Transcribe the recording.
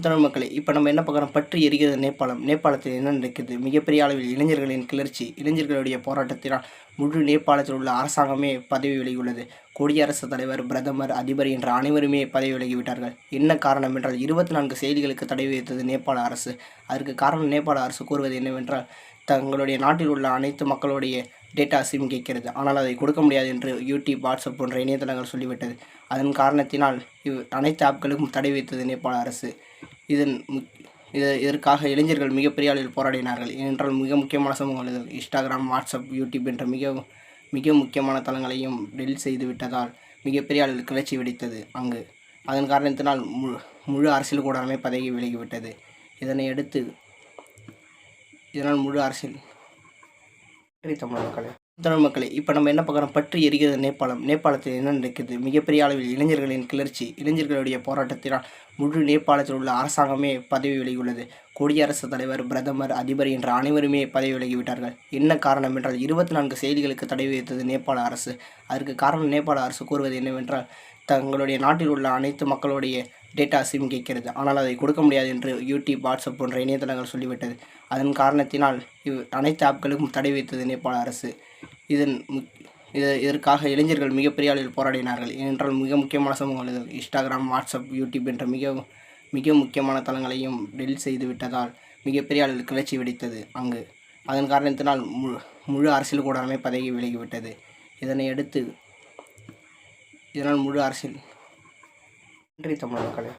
தமிழ் மக்களை இப்போ நம்ம என்ன பார்க்குறோம்? பற்றி எரிகிறது நேபாளம். நேபாளத்தில் என்ன நடக்குது? மிகப்பெரிய அளவில் இளைஞர்களின் கிளர்ச்சி இளைஞர்களுடைய போராட்டத்தினால் முழு நேபாளத்தில் உள்ள அரசாங்கமே பதவி விலகியுள்ளது. குடியரசுத் தலைவர் பிரதமர் அதிபர் என்ற அனைவருமே பதவி விலகிவிட்டார்கள். என்ன காரணம் என்றால் இருபத்தி நான்கு செய்திகளுக்கு தடை விதித்தது நேபாள அரசு. அதற்கு காரணம் நேபாள அரசு கூறுவது என்னவென்றால் தங்களுடைய நாட்டில் உள்ள அனைத்து மக்களுடைய டேட்டா சிம் கேட்கிறது. ஆனால் அதை கொடுக்க முடியாது என்று யூடியூப் வாட்ஸ்அப் போன்ற இணையதளங்கள் சொல்லிவிட்டது. அதன் காரணத்தினால் இவ் அனைத்து ஆப்களுக்கும் தடை விதித்தது நேபாள அரசு. இதன் இது இதற்காக இளைஞர்கள் மிகப்பெரிய அளவில் போராடினார்கள். ஏனென்றால் மிக முக்கியமான சமூகங்கள் இன்ஸ்டாகிராம் வாட்ஸ்அப் யூடியூப் என்ற மிக மிக முக்கியமான தளங்களையும் டெலிட் செய்து விட்டதால் மிகப்பெரிய அளவில் கிளர்ச்சி வெடித்தது அங்கு. அதன் காரணத்தினால் முழு முழு அரசியல் கூடாரமே பதவி விலகிவிட்டது இதனை அடுத்து இதனால் முழு அரசியல் சரி தமிழ் மக்களே. தமிழ் மக்களே இப்போ நம்ம என்ன பார்க்குறோம்? பற்றி எரிகிறது நேபாளம். நேபாளத்தில் என்ன நடக்குது மிகப்பெரிய அளவில் இளைஞர்களின் கிளர்ச்சி இளைஞர்களுடைய போராட்டத்தினால் முழு நேபாளத்தில் உள்ள அரசாங்கமே பதவி விலகியுள்ளது. குடியரசுத் தலைவர் பிரதமர் அதிபர் என்ற அனைவருமே பதவி விலகிவிட்டார்கள். என்ன காரணம் என்றால் இருபத்தி நான்கு செய்திகளுக்கு தடை விதித்தது நேபாள அரசு. அதற்கு காரணம் நேபாள அரசு கூறுவது என்னவென்றால் தங்களுடைய நாட்டில் உள்ள அனைத்து மக்களுடைய டேட்டா சிம் கேட்கிறது. ஆனால் அதை கொடுக்க முடியாது என்று யூடியூப் வாட்ஸ்அப் போன்ற இணையதளங்கள் சொல்லிவிட்டது. அதன் காரணத்தினால் இவ் அனைத்து ஆப்களுக்கும் தடை விதித்தது நேபாள அரசு. இதன் இது இதற்காக இளைஞர்கள் மிகப்பெரிய அளவில் போராடினார்கள். ஏனென்றால் மிக முக்கியமான சமூகங்கள் இன்ஸ்டாகிராம் வாட்ஸ்அப் யூடியூப் என்ற மிக மிக முக்கியமான தளங்களையும் டெலிட் செய்து விட்டதால் மிகப்பெரிய அளவில் கிளர்ச்சி வெடித்தது அங்கு. அதன் காரணத்தினால் முழு முழு அரசியல் கூடாரமே பதவி விலகிவிட்டது. இதனை அடுத்து இதனால் முழு அரசியல் நன்றி தமிழ் மக்களே